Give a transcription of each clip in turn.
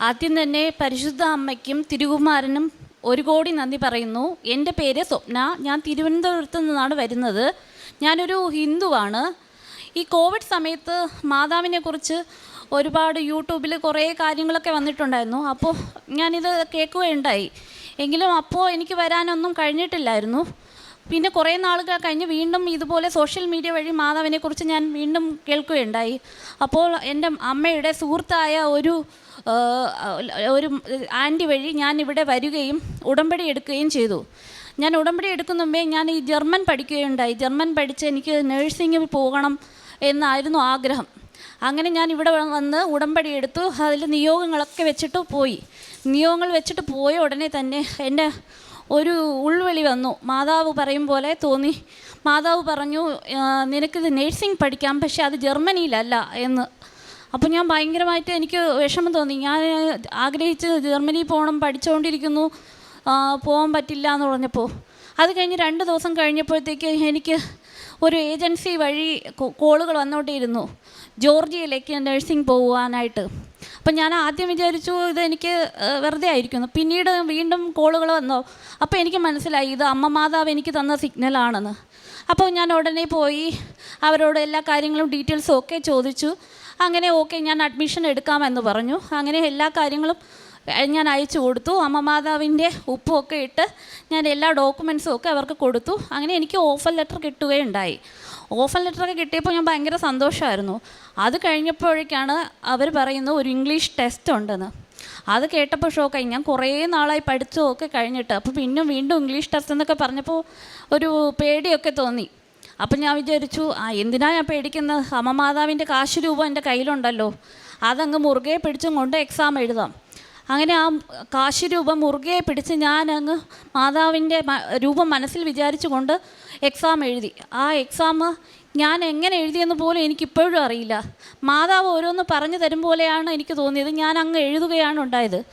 ആദ്യം തന്നെ പരിശുദ്ധ അമ്മയ്ക്കും തിരുകുമാരനും ഒരു കോടി നന്ദി പറയുന്നു. എന്റെ പേര് സ്വപ്ന. ഞാൻ തിരുവനന്തപുരത്ത് നിന്നാണ് വരുന്നത്. ഞാനൊരു ഹിന്ദുവാണ്. ഈ കോവിഡ് സമയത്ത് മാതാവിനെ കുറിച്ച് ഒരുപാട് യൂട്യൂബിൽ കുറേ കാര്യങ്ങളൊക്കെ വന്നിട്ടുണ്ടായിരുന്നു. അപ്പോൾ ഞാനിത് കേൾക്കുകയുണ്ടായി. എങ്കിലും അപ്പോൾ എനിക്ക് വരാനൊന്നും കഴിഞ്ഞിട്ടില്ലായിരുന്നു. പിന്നെ കുറേ നാളുകൾ കഴിഞ്ഞ് വീണ്ടും ഇതുപോലെ സോഷ്യൽ മീഡിയ വഴി മാതാവിനെക്കുറിച്ച് ഞാൻ വീണ്ടും കേൾക്കുകയുണ്ടായി. അപ്പോൾ എന്റെ അമ്മയുടെ സുഹൃത്തായ ഒരു ഒരു ആന്റി വഴി ഞാൻ ഇവിടെ വരികയും ഉടമ്പടി എടുക്കുകയും ചെയ്തു. ഞാൻ ഉടമ്പടി എടുക്കുന്ന മുമ്പേ ഞാൻ ഈ ജർമ്മൻ പഠിക്കുകയുണ്ടായി. ജർമ്മൻ പഠിച്ച് എനിക്ക് നേഴ്സിംഗിൽ പോകണം എന്നായിരുന്നു ആഗ്രഹം. അങ്ങനെ ഞാൻ ഇവിടെ വന്ന് ഉടമ്പടി എടുത്തു. അതിൽ നിയോഗങ്ങളൊക്കെ വെച്ചിട്ട് പോയി. നിയോഗങ്ങൾ വെച്ചിട്ട് പോയ ഉടനെ തന്നെ എന്റെ ഒരു ഉൾവിളി വന്നു. മാതാവ് പറയും പോലെ തോന്നി. മാതാവ് പറഞ്ഞു "ആ, നിനക്കിത് നേഴ്സിംഗ് പഠിക്കാം പക്ഷേ അത് ജർമ്മനിയിലല്ല എന്ന്. അപ്പോൾ ഞാൻ ഭയങ്കരമായിട്ട് എനിക്ക് വിഷമം തോന്നി. ഞാൻ ആഗ്രഹിച്ച് ജർമ്മനിയിൽ പോകണം പഠിച്ചുകൊണ്ടിരിക്കുന്നു പോകാൻ പറ്റില്ല എന്ന് പറഞ്ഞപ്പോൾ അത് കഴിഞ്ഞ് രണ്ട് ദിവസം കഴിഞ്ഞപ്പോഴത്തേക്ക് എനിക്ക് ഒരു ഏജൻസി വഴി കോളുകൾ വന്നുകൊണ്ടിരുന്നു ജോർജിയയിലേക്ക് നഴ്സിംഗ് പോകുവാനായിട്ട് അപ്പം ഞാൻ ആദ്യം വിചാരിച്ചു ഇത് എനിക്ക് വെറുതെ ആയിരിക്കുന്നു. പിന്നീട് വീണ്ടും കോളുകൾ വന്നു. അപ്പോൾ എനിക്ക് മനസ്സിലായി ഇത് അമ്മ മാതാവ് എനിക്ക് തന്ന സിഗ്നലാണെന്ന് അപ്പോൾ ഞാൻ ഉടനെ പോയി അവരോട് എല്ലാ കാര്യങ്ങളും ഡീറ്റെയിൽസും ഒക്കെ ചോദിച്ചു. അങ്ങനെ ഓക്കെ ഞാൻ അഡ്മിഷൻ എടുക്കാമെന്ന് പറഞ്ഞു. അങ്ങനെ എല്ലാ കാര്യങ്ങളും ഞാൻ അയച്ചു കൊടുത്തു. അമ്മ മാതാവിന്റെ ഉപ്പുമൊക്കെ ഇട്ട് ഞാൻ എല്ലാ ഡോക്യുമെൻസും ഒക്കെ അവർക്ക് കൊടുത്തു. അങ്ങനെ എനിക്ക് ഓഫർ ലെറ്റർ കിട്ടുകയുണ്ടായി. ഓഫർ ലെറ്ററൊക്കെ കിട്ടിയപ്പോൾ ഞാൻ ഭയങ്കര സന്തോഷമായിരുന്നു. അത് കഴിഞ്ഞപ്പോഴേക്കാണ് അവർ പറയുന്നത് ഒരു ഇംഗ്ലീഷ് ടെസ്റ്റ് ഉണ്ടെന്ന്. അത് കേട്ടപ്പോൾ ഷോക്കായി. ഞാൻ കുറേ നാളായി പഠിച്ചതൊക്കെ കഴിഞ്ഞിട്ട് അപ്പോൾ പിന്നെ വീണ്ടും ഇംഗ്ലീഷ് ടെസ്റ്റ് എന്നൊക്കെ പറഞ്ഞപ്പോൾ ഒരു പേടിയൊക്കെ തോന്നി. അപ്പം ഞാൻ വിചാരിച്ചു ആ എന്തിനാ ഞാൻ പേടിക്കുന്നത്? അമ്മമാതാവിന്റെ കാശ് രൂപം എന്റെ കയ്യിലുണ്ടല്ലോ. അതങ്ങ് മുറുകെ പിടിച്ചും കൊണ്ട് എക്സാം എഴുതാം. അങ്ങനെ ആ കാശ് രൂപം മുറുകെ പിടിച്ച് ഞാൻ അങ്ങ് മാതാവിന്റെ രൂപം മനസ്സിൽ വിചാരിച്ചുകൊണ്ട് എക്സാം എഴുതി. ആ എക്സാം ഞാൻ എങ്ങനെ എഴുതിയെന്ന് പോലും എനിക്കിപ്പോഴും അറിയില്ല. മാതാവ് ഓരോന്ന് പറഞ്ഞു തരും പോലെയാണ് എനിക്ക് തോന്നിയത്. ഞാൻ അങ്ങ് എഴുതുകയാണ് ഉണ്ടായത്.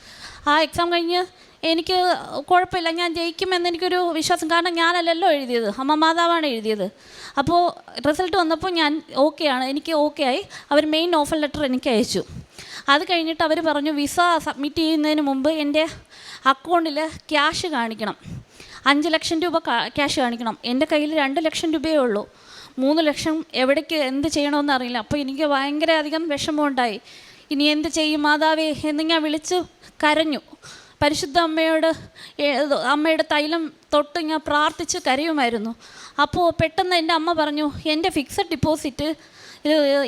ആ എക്സാം കഴിഞ്ഞ് എനിക്ക് കുഴപ്പമില്ല ഞാൻ ജയിക്കുമെന്ന് എനിക്കൊരു വിശ്വാസം. കാരണം ഞാനല്ലല്ലോ എഴുതിയത് അമ്മ മാതാവാണ് എഴുതിയത്. അപ്പോൾ റിസൾട്ട് വന്നപ്പോൾ ഞാൻ ഓക്കെ ആണ് എനിക്ക് ഓക്കെ ആയി. അവർ മെയിൻ ഓഫർ ലെറ്റർ എനിക്ക് അയച്ചു. അത് കഴിഞ്ഞിട്ട് അവർ പറഞ്ഞു വിസ സബ്മിറ്റ് ചെയ്യുന്നതിന് മുമ്പ് എന്റെ അക്കൗണ്ടിൽ ക്യാഷ് കാണിക്കണം. അഞ്ച് ലക്ഷം രൂപ ക്യാഷ് കാണിക്കണം. എന്റെ കയ്യിൽ രണ്ട് ലക്ഷം രൂപയേ ഉള്ളൂ. മൂന്ന് ലക്ഷം എവിടേക്ക് എന്ത് ചെയ്യണമെന്ന് അറിയില്ല. അപ്പോൾ എനിക്ക് ഭയങ്കര അധികം വിഷമമുണ്ടായി. ഇനി എന്ത് ചെയ്യും മാതാവേ? എന്ന് ഞാൻ വിളിച്ച് കരഞ്ഞു. പരിശുദ്ധ അമ്മയോട് അമ്മയുടെ തൈലം തൊട്ട് ഞാൻ പ്രാർത്ഥിച്ച് കരയുമായിരുന്നു. അപ്പോൾ പെട്ടെന്ന് എന്റെ അമ്മ പറഞ്ഞു എന്റെ ഫിക്സഡ് ഡിപ്പോസിറ്റ്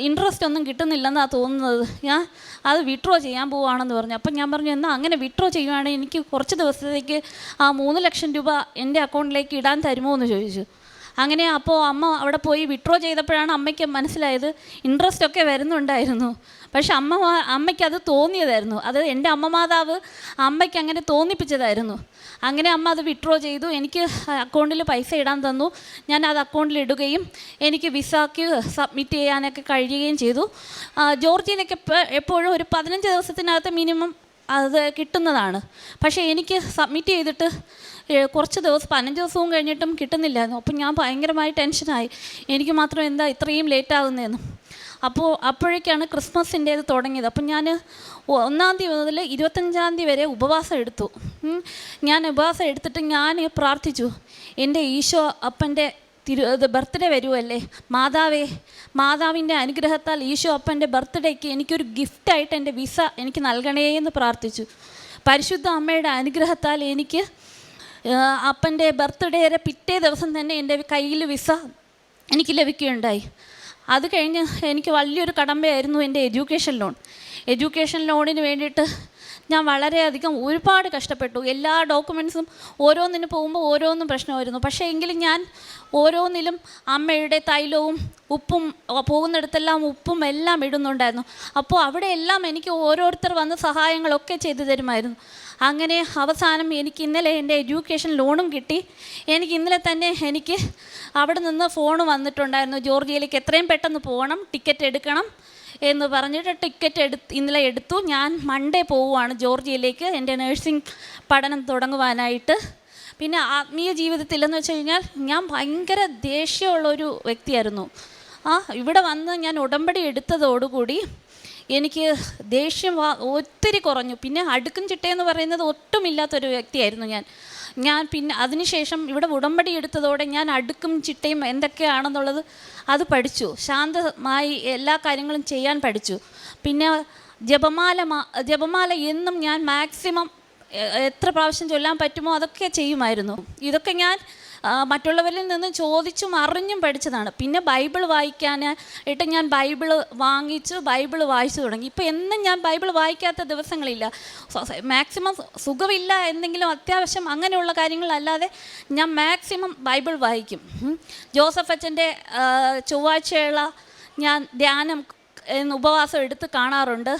ഇൻട്രസ്റ്റ് ഒന്നും കിട്ടുന്നില്ലെന്നാണ് തോന്നുന്നത്. ഞാൻ അത് വിഡ്രോ ചെയ്യാൻ പോവുകയാണെന്ന് പറഞ്ഞു. അപ്പം ഞാൻ പറഞ്ഞു എന്നാൽ അങ്ങനെ വിഡ്രോ ചെയ്യുവാണെങ്കിൽ എനിക്ക് കുറച്ച് ദിവസത്തേക്ക് ആ മൂന്ന് ലക്ഷം രൂപ എന്റെ അക്കൗണ്ടിലേക്ക് ഇടാൻ തരുമോ? എന്ന് ചോദിച്ചു. അങ്ങനെ അപ്പോൾ അമ്മ അവിടെ പോയി വിഡ്രോ ചെയ്തപ്പോഴാണ് അമ്മയ്ക്ക് മനസ്സിലായത് ഇൻട്രസ്റ്റ് ഒക്കെ വരുന്നുണ്ടായിരുന്നു. പക്ഷെ അമ്മ അമ്മയ്ക്ക് അത് തോന്നിയതായിരുന്നു. അത് എന്റെ അമ്മ മാതാവ് അമ്മയ്ക്ക് അങ്ങനെ തോന്നിപ്പിച്ചതായിരുന്നു. അങ്ങനെ അമ്മ അത് വിഡ്രോ ചെയ്തു. എനിക്ക് അക്കൗണ്ടിൽ പൈസ ഇടാൻ തന്നു. ഞാൻ അത് അക്കൗണ്ടിൽ ഇടുകയും എനിക്ക് വിസയ്ക്ക് സബ്മിറ്റ് ചെയ്യാനൊക്കെ കഴിയുകയും ചെയ്തു. ആ, ജോർജിയയിലേക്ക് എപ്പോഴും ഒരു പതിനഞ്ച് ദിവസത്തിനകത്ത് മിനിമം അത് കിട്ടുന്നതാണ്. പക്ഷേ എനിക്ക് സബ്മിറ്റ് ചെയ്തിട്ട് കുറച്ച് ദിവസം പതിനഞ്ച് ദിവസവും കഴിഞ്ഞിട്ടും കിട്ടുന്നില്ലായിരുന്നു. അപ്പം ഞാൻ ഭയങ്കരമായി ടെൻഷനായി. എനിക്ക് മാത്രം എന്താ ഇത്രയും ലേറ്റ് ആകുന്നതെന്ന് അപ്പോൾ അപ്പോഴേക്കാണ് ക്രിസ്മസിന്റെ ഇത് തുടങ്ങിയത്. അപ്പം ഞാൻ ഒന്നാം തീയതി മുതൽ ഇരുപത്തഞ്ചാം തീയതി വരെ ഉപവാസം എടുത്തു. ഞാൻ ഉപവാസം എടുത്തിട്ട് ഞാൻ പ്രാർത്ഥിച്ചു. എന്റെ ഈശോ അപ്പന്റെ തിരു ബർത്ത്ഡേ വരുമല്ലേ മാതാവേ മാതാവിന്റെ അനുഗ്രഹത്താൽ ഈശോ അപ്പന്റെ ബർത്ത്ഡേക്ക് എനിക്കൊരു ഗിഫ്റ്റായിട്ട് എന്റെ വിസ എനിക്ക് നൽകണേ എന്ന് പ്രാർത്ഥിച്ചു. പരിശുദ്ധ അമ്മയുടെ അനുഗ്രഹത്താൽ എനിക്ക് അപ്പന്റെ ബർത്ത്ഡേയുടെ പിറ്റേ ദിവസം തന്നെ എന്റെ കയ്യിൽ വിസ എനിക്ക് ലഭിക്കുകയുണ്ടായി. അത് കഴിഞ്ഞ് എനിക്ക് വലിയൊരു കടമ്പയായിരുന്നു എന്റെ എഡ്യൂക്കേഷൻ ലോൺ എഡ്യൂക്കേഷൻ ലോണിന് വേണ്ടിയിട്ട് ഞാൻ വളരെയധികം ഒരുപാട് കഷ്ടപ്പെട്ടു. എല്ലാ ഡോക്യുമെൻസും ഓരോന്നിന് പോകുമ്പോൾ ഓരോന്നും പ്രശ്നമായിരുന്നു. പക്ഷേ എങ്കിലും ഞാൻ ഓരോന്നിലും അമ്മയുടെ തൈലവും ഉപ്പും പോകുന്നിടത്തെല്ലാം ഉപ്പും എല്ലാം ഇടുന്നുണ്ടായിരുന്നു. അപ്പോൾ അവിടെ എല്ലാം എനിക്ക് ഓരോരുത്തർ വന്ന് സഹായങ്ങളൊക്കെ ചെയ്തു തരുമായിരുന്നു. അങ്ങനെ അവസാനം എനിക്ക് ഇന്നലെ എന്റെ എഡ്യൂക്കേഷൻ ലോണും കിട്ടി. എനിക്ക് ഇന്നലെ തന്നെ എനിക്ക് അവിടെ നിന്ന് ഫോൺ വന്നിട്ടുണ്ടായിരുന്നു. ജോർജിയയിലേക്ക് എത്രയും പെട്ടെന്ന് പോകണം ടിക്കറ്റ് എടുക്കണം. എന്ന് പറഞ്ഞിട്ട് ടിക്കറ്റ് എടുത്ത് ഇന്നലെ എടുത്തു. ഞാൻ മൺഡേ പോവുകയാണ് ജോർജിയയിലേക്ക്. എന്റെ നഴ്സിംഗ് പഠനം തുടങ്ങുവാനായിട്ട്. പിന്നെ ആത്മീയ ജീവിതത്തിലെന്ന് വെച്ച് കഴിഞ്ഞാൽ ഞാൻ ഭയങ്കര ദേഷ്യമുള്ളൊരു വ്യക്തിയായിരുന്നു. ആ ഇവിടെ വന്ന് ഞാൻ ഉടമ്പടി എടുത്തതോടുകൂടി എനിക്ക് ദേഷ്യം ഒത്തിരി കുറഞ്ഞു. പിന്നെ അടുക്കും ചിട്ടയെന്ന് പറയുന്നത് ഒട്ടുമില്ലാത്തൊരു വ്യക്തിയായിരുന്നു ഞാൻ. ഞാൻ പിന്നെ അതിനുശേഷം ഇവിടെ ഉടമ്പടി എടുത്തതോടെ ഞാൻ അടുക്കും ചിട്ടയും എന്തൊക്കെയാണെന്നുള്ളത് അത് പഠിച്ചു. ശാന്തമായി എല്ലാ കാര്യങ്ങളും ചെയ്യാൻ പഠിച്ചു. പിന്നെ ജപമാല ജപമാല എന്നും ഞാൻ മാക്സിമം എത്ര പ്രാവശ്യം ചൊല്ലാൻ പറ്റുമോ അതൊക്കെ ചെയ്യുമായിരുന്നു. ഇതൊക്കെ ഞാൻ മറ്റുള്ളവരിൽ നിന്ന് ചോദിച്ചും അറിഞ്ഞും പഠിച്ചതാണ്. പിന്നെ ബൈബിൾ വായിക്കാൻ ഇട്ട് ഞാൻ ബൈബിൾ വാങ്ങിച്ചു ബൈബിൾ വായിച്ചു തുടങ്ങി. ഇപ്പോൾ എന്നും ഞാൻ ബൈബിൾ വായിക്കാത്ത ദിവസങ്ങളില്ല. മാക്സിമം സുഖമില്ല എന്തെങ്കിലും അത്യാവശ്യം അങ്ങനെയുള്ള കാര്യങ്ങളല്ലാതെ ഞാൻ മാക്സിമം ബൈബിൾ വായിക്കും. ജോസഫ് അച്ഛന്റെ ചൊവ്വാഴ്ചയുള്ള ഞാൻ ധ്യാനം ഉപവാസം എടുത്ത് കാണാറുണ്ട്.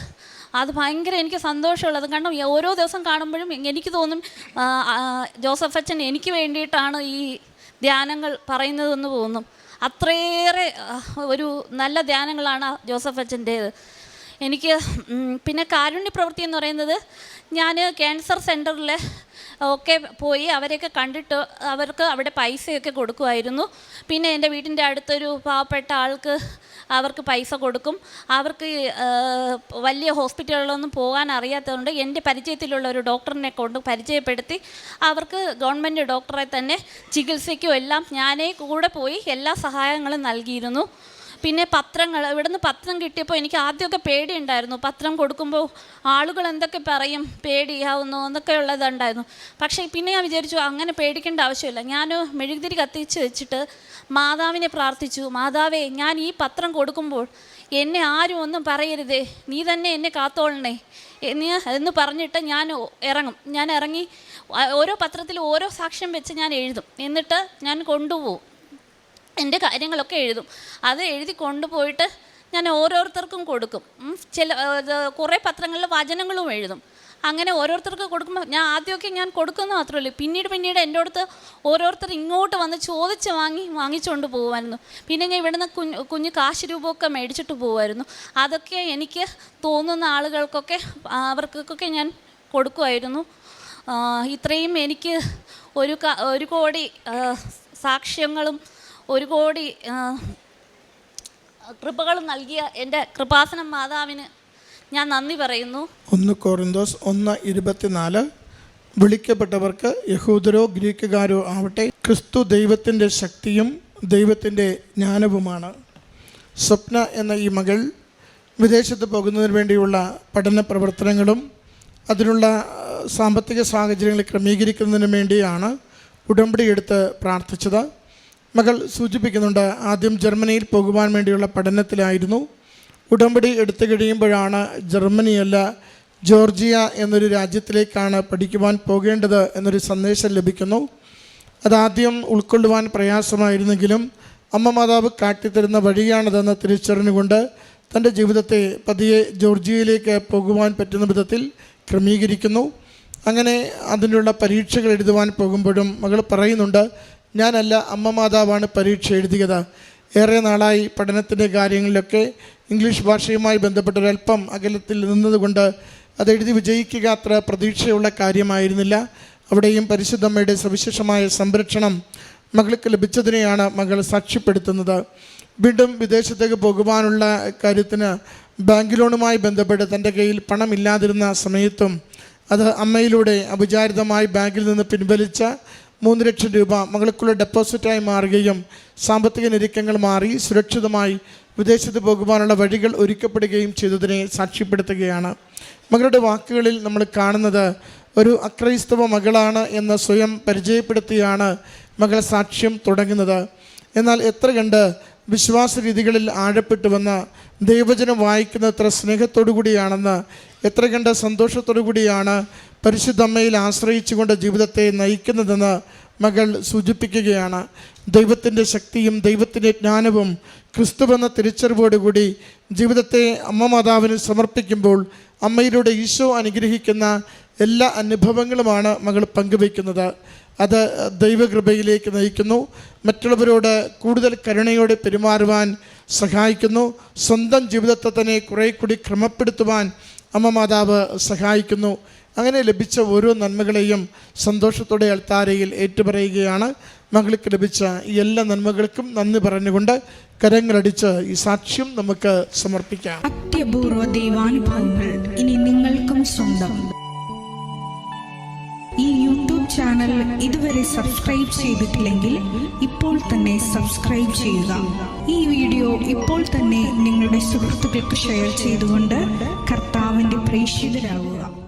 അത് ഭയങ്കര എനിക്ക് സന്തോഷമുള്ളത് കാരണം ഓരോ ദിവസം കാണുമ്പോഴും എനിക്ക് തോന്നും ജോസഫ് അച്ഛൻ എനിക്ക് വേണ്ടിയിട്ടാണ് ഈ ധ്യാനങ്ങൾ പറയുന്നതെന്ന് തോന്നും. അത്രയേറെ ഒരു നല്ല ധ്യാനങ്ങളാണ് ജോസഫ് അച്ഛന്റേത്. എനിക്ക് പിന്നെ കാരുണ്യ പ്രവൃത്തി എന്ന് പറയുന്നത് ഞാൻ ക്യാൻസർ സെന്ററിൽ ഒക്കെ പോയി അവരെയൊക്കെ കണ്ടിട്ട് അവർക്ക് അവിടെ പൈസയൊക്കെ കൊടുക്കുമായിരുന്നു. പിന്നെ എന്റെ വീടിന്റെ അടുത്തൊരു പാവപ്പെട്ട ആൾക്ക് അവർക്ക് പൈസ കൊടുക്കും. അവർക്ക് വലിയ ഹോസ്പിറ്റലുകളൊന്നും പോകാൻ അറിയാത്തതുകൊണ്ട് എന്റെ പരിചയത്തിലുള്ള ഒരു ഡോക്ടറിനെ കൊണ്ട് പരിചയപ്പെടുത്തി അവർക്ക് ഗവൺമെന്റ് ഡോക്ടറെ തന്നെ ചികിത്സയ്ക്കും എല്ലാം ഞാനേ കൂടെ പോയി എല്ലാ സഹായങ്ങളും നൽകിയിരുന്നു. പിന്നെ പത്രങ്ങൾ ഇവിടുന്ന് പത്രം കിട്ടിയപ്പോൾ എനിക്ക് ആദ്യമൊക്കെ പേടിയുണ്ടായിരുന്നു. പത്രം കൊടുക്കുമ്പോൾ ആളുകൾ എന്തൊക്കെ പറയും പേടിയാവുന്നു എന്നൊക്കെ ഉള്ളതുണ്ടായിരുന്നു പക്ഷേ പിന്നെ ഞാൻ വിചാരിച്ചു അങ്ങനെ പേടിക്കേണ്ട ആവശ്യമില്ല. ഞാൻ മെഴുകുതിരി കത്തിച്ച് വെച്ചിട്ട് മാതാവിനെ പ്രാർത്ഥിച്ചു. മാതാവേ ഞാൻ ഈ പത്രം കൊടുക്കുമ്പോൾ എന്നെ ആരും ഒന്നും പറയരുതേ. നീ തന്നെ എന്നെ കാത്തോളണേ. എന്ന് എന്ന് പറഞ്ഞിട്ട് ഞാൻ ഇറങ്ങും. ഞാൻ ഇറങ്ങി ഓരോ പത്രത്തിൽ ഓരോ സാക്ഷ്യം വെച്ച് ഞാൻ എഴുതും. എന്നിട്ട് ഞാൻ കൊണ്ടുപോകും എന്റെ കാര്യങ്ങളൊക്കെ എഴുതും. അത് എഴുതി കൊണ്ടുപോയിട്ട് ഞാൻ ഓരോരുത്തർക്കും കൊടുക്കും. ചില കുറേ പത്രങ്ങളിൽ വചനങ്ങളും എഴുതും. അങ്ങനെ ഓരോരുത്തർക്ക് കൊടുക്കുമ്പോൾ ഞാൻ ആദ്യമൊക്കെ ഞാൻ കൊടുക്കുന്ന മാത്രമല്ല പിന്നീട് പിന്നീട് എന്റെ അടുത്ത് ഓരോരുത്തർ ഇങ്ങോട്ട് വന്ന് ചോദിച്ച് വാങ്ങി വാങ്ങിച്ചുകൊണ്ട് പോകുമായിരുന്നു. പിന്നെ ഞാൻ ഇവിടുന്ന് കുഞ്ഞ് കുഞ്ഞ് കാശ് രൂപമൊക്കെ മേടിച്ചിട്ട് പോകുമായിരുന്നു. അതൊക്കെ എനിക്ക് തോന്നുന്ന ആളുകൾക്കൊക്കെ അവർക്കൊക്കെ ഞാൻ കൊടുക്കുമായിരുന്നു. ഇത്രയും എനിക്ക് ഒരു ഒരു കോടി സാക്ഷ്യങ്ങളും ഒരു കോടി കൃപകൾ നൽകിയ എന്റെ കൃപാസനം മാതാവിന് ഞാൻ നന്ദി പറയുന്നു. ഒന്ന് കോറിന്തോസ് ഒന്ന് ഇരുപത്തിനാല്. വിളിക്കപ്പെട്ടവർക്ക് യഹൂദരോ ഗ്രീക്കുകാരോ ആവട്ടെ ക്രിസ്തു ദൈവത്തിന്റെ ശക്തിയും ദൈവത്തിന്റെ ജ്ഞാനവുമാണ്. സ്വപ്ന എന്ന ഈ മകൾ വിദേശത്ത് പോകുന്നതിന് വേണ്ടിയുള്ള പഠന പ്രവർത്തനങ്ങളും അതിനുള്ള സാമ്പത്തിക സാഹചര്യങ്ങൾ ക്രമീകരിക്കുന്നതിന് വേണ്ടിയാണ് ഉടമ്പടിയെടുത്ത് പ്രാർത്ഥിച്ചത്. മകൾ സൂചിപ്പിക്കുന്നുണ്ട് ആദ്യം ജർമ്മനിയിൽ പോകുവാൻ വേണ്ടിയുള്ള പഠനത്തിലായിരുന്നു. ഉടമ്പടി എടുത്തു കഴിയുമ്പോഴാണ് ജർമ്മനിയല്ല ജോർജിയ എന്നൊരു രാജ്യത്തിലേക്കാണ് പഠിക്കുവാൻ പോകേണ്ടത് എന്നൊരു സന്ദേശം ലഭിക്കുന്നു. അതാദ്യം ഉൾക്കൊള്ളുവാൻ പ്രയാസമായിരുന്നെങ്കിലും അമ്മ മാതാവ് കാട്ടിത്തരുന്ന വഴിയാണിതെന്ന് തിരിച്ചറിഞ്ഞുകൊണ്ട് തന്റെ ജീവിതത്തെ പതിയെ ജോർജിയയിലേക്ക് പോകുവാൻ പറ്റുന്ന വിധത്തിൽ ക്രമീകരിക്കുന്നു. അങ്ങനെ അതിനുള്ള പരീക്ഷകൾ എഴുതുവാൻ പോകുമ്പോഴും മകൾ പറയുന്നുണ്ട് ഞാനല്ല അമ്മ മാതാവാണ് പരീക്ഷ എഴുതിയത്. ഏറെ നാളായി പഠനത്തിന്റെ കാര്യങ്ങളിലൊക്കെ ഇംഗ്ലീഷ് ഭാഷയുമായി ബന്ധപ്പെട്ട ഒരല്പം അകലത്തിൽ നിന്നതുകൊണ്ട് അതെഴുതി വിജയിക്കുക അത്ര പ്രതീക്ഷയുള്ള കാര്യമായിരുന്നില്ല. അവിടെയും പരിശുദ്ധമ്മയുടെ സവിശേഷമായ സംരക്ഷണം മകൾക്ക് ലഭിച്ചതിനെയാണ് മകൾ സാക്ഷ്യപ്പെടുത്തുന്നത്. വീണ്ടും വിദേശത്തേക്ക് പോകുവാനുള്ള കാര്യത്തിന് ബാങ്ക് ലോണുമായി ബന്ധപ്പെട്ട് തന്റെ കയ്യിൽ പണമില്ലാതിരുന്ന സമയത്തും അത് അമ്മയിലൂടെ അപചാരിതമായി ബാങ്കിൽ നിന്ന് പിൻവലിച്ച മൂന്ന് ലക്ഷം രൂപ മകൾക്കുള്ള ഡെപ്പോസിറ്റായി മാറുകയും സാമ്പത്തിക ഞെരുക്കങ്ങൾ മാറി സുരക്ഷിതമായി വിദേശത്ത് പോകുവാനുള്ള വഴികൾ ഒരുക്കപ്പെടുകയും ചെയ്തതിനെ സാക്ഷ്യപ്പെടുത്തുകയാണ്. മകളുടെ വാക്കുകളിൽ നമ്മൾ കാണുന്നത് ഒരു അക്രൈസ്തവ മകളാണ് എന്ന് സ്വയം പരിചയപ്പെടുത്തിയാണ് മകൾ സാക്ഷ്യം തുടങ്ങുന്നത്. എന്നാൽ എത്ര കണ്ട് വിശ്വാസ രീതികളിൽ ആഴപ്പെട്ടു വന്ന ദൈവജനം വായിക്കുന്ന എത്ര സ്നേഹത്തോടു കൂടിയാണെന്ന് എത്ര കണ്ട് സന്തോഷത്തോടു കൂടിയാണ് പരിശുദ്ധമ്മയിൽ ആശ്രയിച്ചുകൊണ്ട് ജീവിതത്തെ നയിക്കുന്നതെന്ന് മകൾ സൂചിപ്പിക്കുകയാണ്. ദൈവത്തിന്റെ ശക്തിയും ദൈവത്തിന്റെ ജ്ഞാനവും ക്രിസ്തുവെന്ന തിരിച്ചറിവോടുകൂടി ജീവിതത്തെ അമ്മ മാതാവിന് സമർപ്പിക്കുമ്പോൾ അമ്മയിലൂടെ ഈശോ അനുഗ്രഹിക്കുന്ന എല്ലാ അനുഭവങ്ങളുമാണ് മകൾ പങ്കുവയ്ക്കുന്നത്. അത് ദൈവകൃപയിലേക്ക് നയിക്കുന്നു. മറ്റുള്ളവരോട് കൂടുതൽ കരുണയോടെ പെരുമാറുവാൻ സഹായിക്കുന്നു. സ്വന്തം ജീവിതത്തെ തന്നെ കുറേ കൂടി ക്രമപ്പെടുത്തുവാൻ അമ്മ മാതാവ് സഹായിക്കുന്നു. അങ്ങനെ ലഭിച്ച ഓരോ നന്മകളെയും സന്തോഷത്തോടെ അൾത്താരയിൽ ഏറ്റുപറയുകയാണ്. മകൾക്ക് ലഭിച്ച ഈ എല്ലാ നന്മകൾക്കും നന്ദി പറഞ്ഞുകൊണ്ട് കരങ്ങളടിച്ച് ഈ സാക്ഷ്യം നമുക്ക് സമർപ്പിക്കാം. അത്യപൂർവ ദൈവാനുഭവങ്ങൾ ഇനി നിങ്ങൾക്കും സ്വന്തം. ഈ യൂട്യൂബ് ചാനൽ ഇതുവരെ സബ്സ്ക്രൈബ് ചെയ്തിട്ടില്ലെങ്കിൽ ഇപ്പോൾ തന്നെ സബ്സ്ക്രൈബ് ചെയ്യുക. ഈ വീഡിയോ ഇപ്പോൾ തന്നെ നിങ്ങളുടെ സുഹൃത്തുക്കൾക്ക് ഷെയർ ചെയ്തുകൊണ്ട് കർത്താവിന്റെ പ്രേക്ഷിതരാകുക